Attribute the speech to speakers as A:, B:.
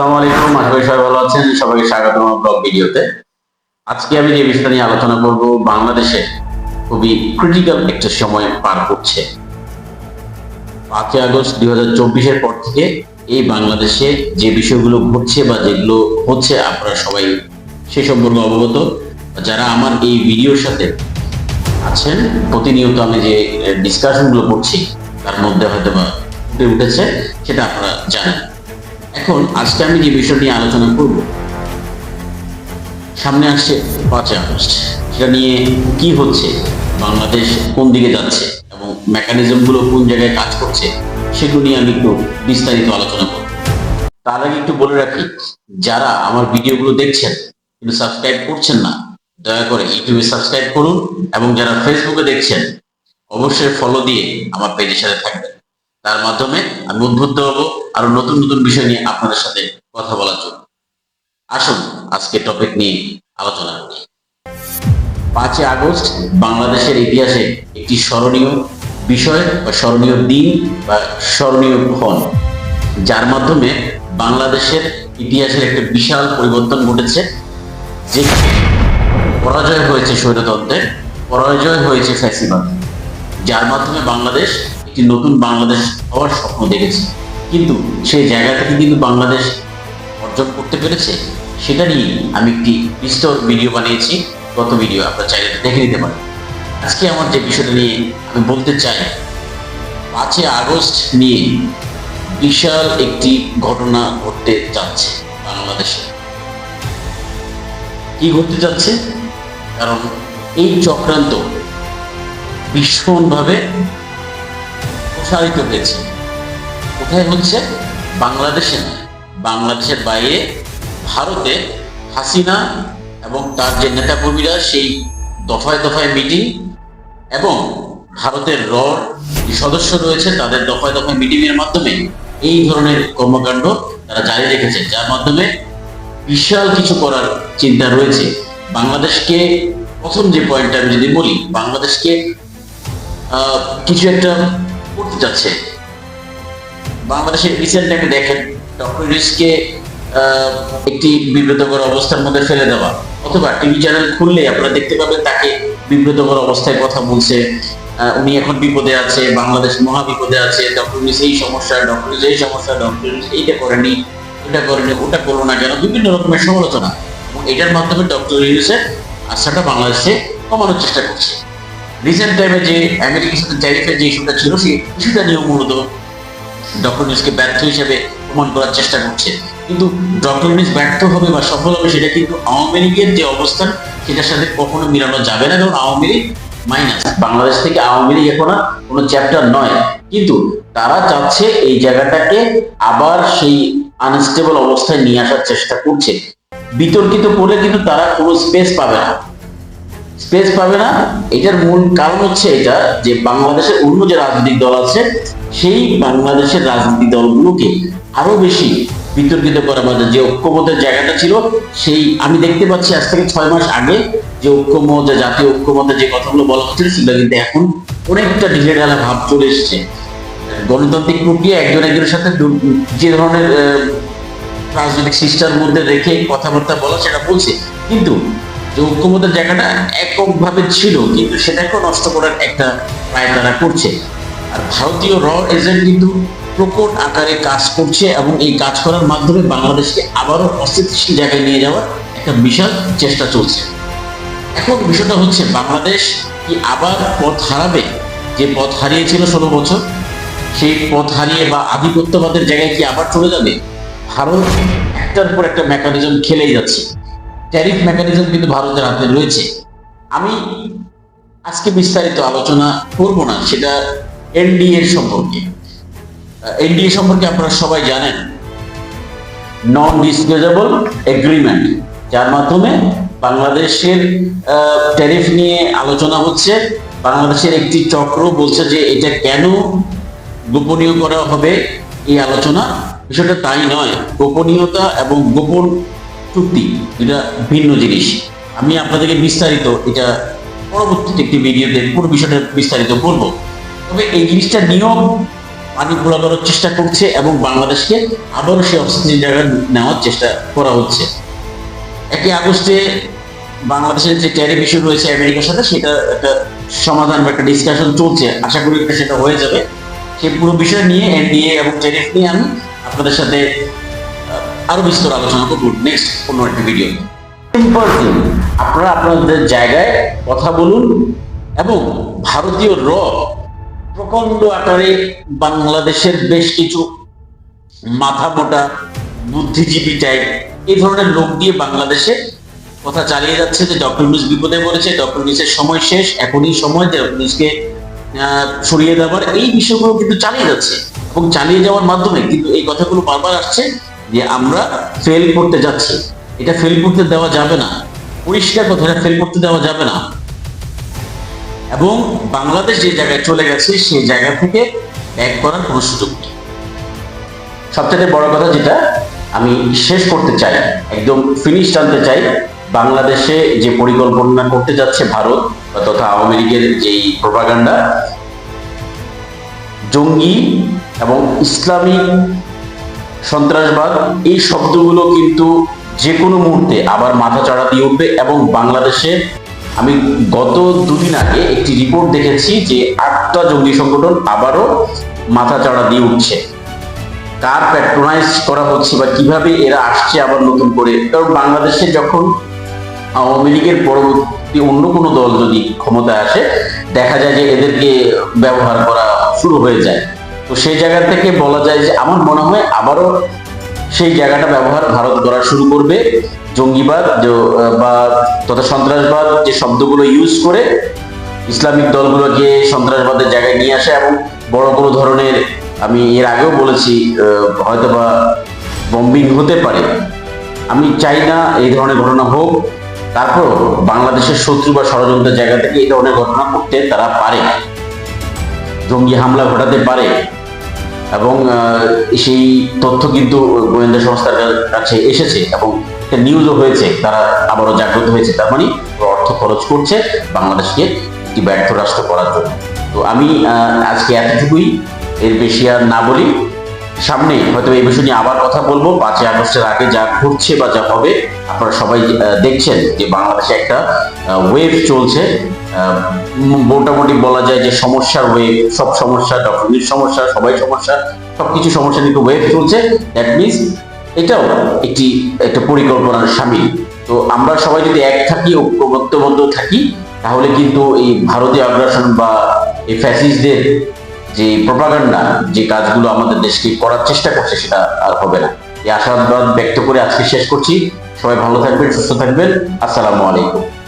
A: আসসালামু আলাইকুম। আশা করি সবাই ভালো আছেন। সবাইকে স্বাগত আমার ব্লগ ভিডিওতে। আজকে আমি যে বিষয়টা নিয়ে আলোচনা করব, বাংলাদেশে খুবই ক্রিটিক্যাল একটা সময় পার করছে পাঁচই আগস্ট দুই হাজার চব্বিশের পর থেকে এই বাংলাদেশে যে বিষয়গুলো ঘটছে বা যেগুলো হচ্ছে আপনারা সবাই সে সম্পর্কে অবগত। যারা আমার এই ভিডিওর সাথে আছেন, প্রতিনিয়ত আমি যে ডিসকাশনগুলো করছি, তার মধ্যে হয়তো বা ফুটে উঠেছে, সেটা আপনারা জানেন। এখন আজকে আমি যে বিষয় নিয়ে আলোচনা করব, সামনে আসছে পাঁচই আগস্ট। সেটা নিয়ে কি হচ্ছে, বাংলাদেশ কোন দিকে যাচ্ছে এবং মেকানিজমগুলো কোন জায়গায় কাজ করছে, সেগুলো নিয়ে আমি একটু বিস্তারিত আলোচনা করব। তার আগে একটু বলে রাখি, যারা আমার ভিডিওগুলো দেখছেন, কিন্তু সাবস্ক্রাইব করছেন না, দয়া করে ইউটিউবে সাবস্ক্রাইব করুন এবং যারা ফেসবুকে দেখছেন, অবশ্যই ফলো দিয়ে আমার পেজের সাথে থাকবেন। তার মাধ্যমে আমি উদ্বুদ্ধ হব আরও নতুন নতুন বিষয় নিয়ে আপনাদের সাথে কথা বলার জন্য। আসুন, আজকে টপিক নিয়ে আলোচনা করি। পাঁচই আগস্ট বাংলাদেশের ইতিহাসে একটি স্মরণীয় বিষয় বা স্মরণীয় দিন বা স্মরণীয় ক্ষণ, যার মাধ্যমে বাংলাদেশের ইতিহাসের একটা বিশাল পরিবর্তন ঘটেছে, যে পরাজয় হয়েছে স্বৈরতন্ত্রের, পরাজয় হয়েছে ফ্যাসিবাদ যার মাধ্যমে বাংলাদেশ একটি নতুন বাংলাদেশ হওয়ার স্বপ্ন দেখেছে। কিন্তু সেই জায়গা থেকে কিন্তু বাংলাদেশ অর্জন করতে পেরেছে, সেটা নিয়ে আমি একটি বিস্তর ভিডিও বানিয়েছি। গত ভিডিও আপনার চাইলে দেখে নিতে পারেন। আজকে আমার যে বিষয়টা নিয়ে আমি বলতে চাই, পাঁচই আগস্ট নিয়ে বিশাল একটি ঘটনা ঘটতে যাচ্ছে বাংলাদেশে। কি ঘটতে যাচ্ছে? কারণ এই চক্রান্ত ভীষণভাবে প্রসারিত হয়েছে। কোথায় হচ্ছে? বাংলাদেশে বাংলাদেশের বাইরে ভারতে হাসিনা এবং তার যে নেতাকর্মীরা সেই দফায় দফায় মিটিং এবং ভারতের র যে সদস্য রয়েছে, তাদের দফায় দফায় মিটিং এর মাধ্যমে এই ধরনের কর্মকাণ্ড তারা জারি রেখেছে, যার মাধ্যমে বিশাল কিছু করার চিন্তা রয়েছে। বাংলাদেশকে প্রথম যে পয়েন্টটা আমি যদি বলি, বাংলাদেশকে কিছু একটা যাচ্ছে। বাংলাদেশের রিসেন্ট দেখেন ডক্টর একটি বিব্রতকর অবস্থার মধ্যে ফেলে দেওয়া। অথবা টিভি চ্যানেল খুললে আপনারা দেখতে পাবেন তাকে বিব্রতকর অবস্থায় কথা বলছে। উনি এখন বিপদে আছে, বাংলাদেশ মহা বিপদে আছে ডক্টর এই সমস্যা ডক্টর এই সমস্যা ডক্টর এইটা করেনি, ওটা করেনি, ওটা করল না কেন? বিভিন্ন রকমের সমালোচনা। এবং এটার মাধ্যমে ডক্টর ইউনুসের আশাটা বাংলাদেশে কমানোর চেষ্টা করছে। রিসেন্ট টাইমে যে আমেরিকার সাথে ট্যারিফের যে ইস্যুটা ছিল, সেই ইস্যুটা নিয়েও মূলত ডক্টর ইউনুসকে ব্যর্থ হিসেবে প্রমাণ করার চেষ্টা করছে। কিন্তু ডক্টর ইউনুস ব্যর্থ হবে বা সফল হবে, সেটা কিন্তু আওয়ামী লীগের যে অবস্থান, সেটার সাথে কখনো মিলানো যাবে না। কারণ আওয়ামী লীগ মাইনাস বাংলাদেশ থেকে আওয়ামী লীগ এখন কোনো চ্যাপ্টার নয়। কিন্তু তারা চাচ্ছে এই জায়গাটাকে আবার সেই আনস্টেবল অবস্থায় নিয়ে আসার চেষ্টা করছে। বিতর্কিত করলে কিন্তু তারা কোনো স্পেস পাবে না। স্পেস পাবে না। এটার মূল কারণ হচ্ছে এটা যে বাংলাদেশের অন্য যে রাজনৈতিক দল আছে, সেই বাংলাদেশের রাজনৈতিক দলগুলোকে আরও বেশি বিতর্কিত করা বা যে ঐক্যমতের জায়গাটা ছিল, সেই আমি দেখতে পাচ্ছি আজ থেকে ছয় মাস আগে যে ঐক্যমত জাতীয় ঐক্যমতের যে কথাগুলো বলা হচ্ছিল, সেগুলো কিন্তু এখন অনেকটা ডিজিটাল ভাব চলে এসেছে। গণতান্ত্রিক প্রক্রিয়া একজন একজনের সাথে যে ধরনের রাজনৈতিক সিস্টার মধ্যে রেখে কথাবার্তা বলা সেটা বলছে। কিন্তু যে ঐক্যমতের জায়গাটা এককভাবে ছিল, কিন্তু সেটাকেও নষ্ট করার একটা ট্রাই তারা করছে। আর ভারতীয় র এজেন্ট কিন্তু প্রকট আকারে কাজ করছে এবং এই কাজ করার মাধ্যমে বাংলাদেশকে আবারও অস্থিতিশীল জায়গায় নিয়ে যাওয়ার একটা বিশাল চেষ্টা চলছে। এখন বিষয়টা হচ্ছে, বাংলাদেশ কি আবার পথ হারাবে? যে পথ হারিয়েছিল ষোলো বছর, সেই পথ হারিয়ে বা আধিপত্যবাদের জায়গায় কি আবার চলে যাবে? ভারত একটার পর একটা মেকানিজম খেলেই যাচ্ছে। ট্যারিফ মেকানিজম কিন্তু ভারতের হাতে রয়েছে। আমি আজকে বিস্তারিত আলোচনা করব না, সেটা এনডিএ সম্পর্কে। এনডিএ সম্পর্কে আপনারা সবাই জানেন নন ডিসক্লোজেবল এগ্রিমেন্ট যার মাধ্যমে বাংলাদেশের ট্যারিফ নিয়ে আলোচনা হচ্ছে। বাংলাদেশের একটি চক্র বলছে যে এটা কেন গোপনীয় করা হবে এই আলোচনা। বিষয়টা তাই নয়। গোপনীয়তা এবং গোপন চুক্তি, এটা ভিন্ন জিনিস। আমি আপনাদেরকে বিস্তারিত এটা পরবর্তীতে একটি ভিডিওতে পুরো বিষয়টা বিস্তারিত বলব। তবে এই জিনিসটা নিয়ম, পানি ঘোলা করার চেষ্টা করছে এবং বাংলাদেশকে আবারও সেই অস্থিতির জায়গায় নেওয়ার চেষ্টা করা হচ্ছে। একই আগস্টে বাংলাদেশের যে ট্যারিফ ইস্যু রয়েছে আমেরিকার সাথে, সেটা একটা সমাধান বা একটা ডিসকাশন চলছে। আশা করি সেটা হয়ে যাবে। সেই পুরো বিষয় নিয়ে, এনডিএ এবং ট্যারিফ নিয়ে আমি আপনাদের সাথে আরও বিস্তর আলোচনা করব নেক্সট অন্য একটা ভিডিও আপনারা আপনাদের জায়গায় কথা বলুন এবং ভারতীয় র প্রকাণ্ড আকারে বাংলাদেশের বেশ কিছু মাথা মোটা বুদ্ধিজীবী টাইপ এই ধরনের লোক দিয়ে বাংলাদেশে কথা চালিয়ে যাচ্ছে যে ডক্টর ইউনুস বিপদে পড়েছে ডক্টর ইউনুসের সময় শেষ এখনই সময় ডক্টর আহ, সরিয়ে দেওয়ার। এই বিষয়গুলো কিন্তু চালিয়ে যাচ্ছে এবং চালিয়ে যাওয়ার মাধ্যমে কিন্তু এই কথাগুলো বারবার আসছে। যে আমরা ফেল করতে যাচ্ছি। এটা ফেল করতে দেওয়া যাবে না। পরিষ্কার কথা, এটা ফেল করতে দেওয়া যাবে না। এবং বাংলাদেশ যে জায়গায় চলে গেছে, সেই জায়গা থেকে ব্যাক করার কোনো সুযোগ নেই। সবচেয়ে বড় কথা যেটা, আমি শেষ করতে চাই, একদম ফিনিশ টানতে চাই, বাংলাদেশে যে পরিকল্পনা করতে যাচ্ছে ভারত তথা আওয়ামী লীগের যেই প্রপাগান্ডা জঙ্গি এবং ইসলামিক সন্ত্রাসবাদ, এই শব্দগুলো কিন্তু যে কোনো মুহূর্তে আবার মাথা চড়া দিয়ে উঠবে এবং বাংলাদেশে আমি গত দুদিন আগে একটি রিপোর্ট দেখেছি যে আটটা জঙ্গি সংগঠন আবারও মাথা চড়া দিয়ে উঠছে। কার প্যাট্রোনাইজ করা হচ্ছে বা কীভাবে এরা আসছে আবার নতুন করে? কারণ বাংলাদেশে যখন আওয়ামী লীগের পরবর্তী অন্য কোনো দল যদি ক্ষমতায় আসে, দেখা যায় যে এদেরকে ব্যবহার করা শুরু হয়ে যায়। তো সেই জায়গা থেকে বলা যায় যে আমার মনে হয় আবারও সেই জায়গাটা ব্যবহার ভারত করা শুরু করবে। জঙ্গিবাদ বা তথা সন্ত্রাসবাদ যে শব্দগুলো ইউজ করে ইসলামিক দলগুলোকে সন্ত্রাসবাদের জায়গায় নিয়ে আসে এবং বড় কোনো ধরনের আমি এর আগেও বলেছি আহ, হয়তোবা বম্বিং হতে পারে। আমি চাই না এই ধরনের ঘটনা হোক। তারপর বাংলাদেশের শত্রু বা ষড়যন্ত্রের জায়গা থেকে এই ধরনের ঘটনা করতে তারা পারে। জঙ্গি হামলা ঘটাতে পারে। এবং সেই তথ্য কিন্তু গোয়েন্দা সংস্থার কাছে এসেছে এবং নিউজও হয়েছে, তারা আবারও জাগ্রত হয়েছে। তার মানে অর্থ খরচ করছে বাংলাদেশকে একটি ব্যর্থ রাষ্ট্র করার জন্য। তো আমি আজকে এতটুকুই। এর বেশি আর না বলি। সামনে হয়তো এই বিষয় নিয়ে আবার কথা বলব। পাঁচই আগস্টের আগে যা ঘটছে বা যা হবে, আপনারা সবাই দেখছেন যে বাংলাদেশে একটা ওয়েভ চলছে। মোটামুটি বলা যায় যে সমস্যার ওয়েভ সব সমস্যা ডকুমেন্ট সমস্যা, সবাই সমস্যা, সবকিছু সমস্যা নিয়ে ওয়েভ চলছে। দ্যাট মিনস এটাও একটি, একটা পরিকল্পনার সামিল। তো আমরা সবাই যদি এক থাকি, ঐক্যবদ্ধবদ্ধ থাকি, তাহলে কিন্তু এই ভারতীয় আগ্রাসন বা এই ফ্যাসিস্টদের যে প্রপাগান্ডা যে কাজগুলো আমাদের দেশকে করার চেষ্টা করছে সেটা আর হবে না। এই আশাবাদ ব্যক্ত করে আজকে শেষ করছি। সবাই ভালো থাকবেন, সুস্থ থাকবেন। আসসালামু আলাইকুম।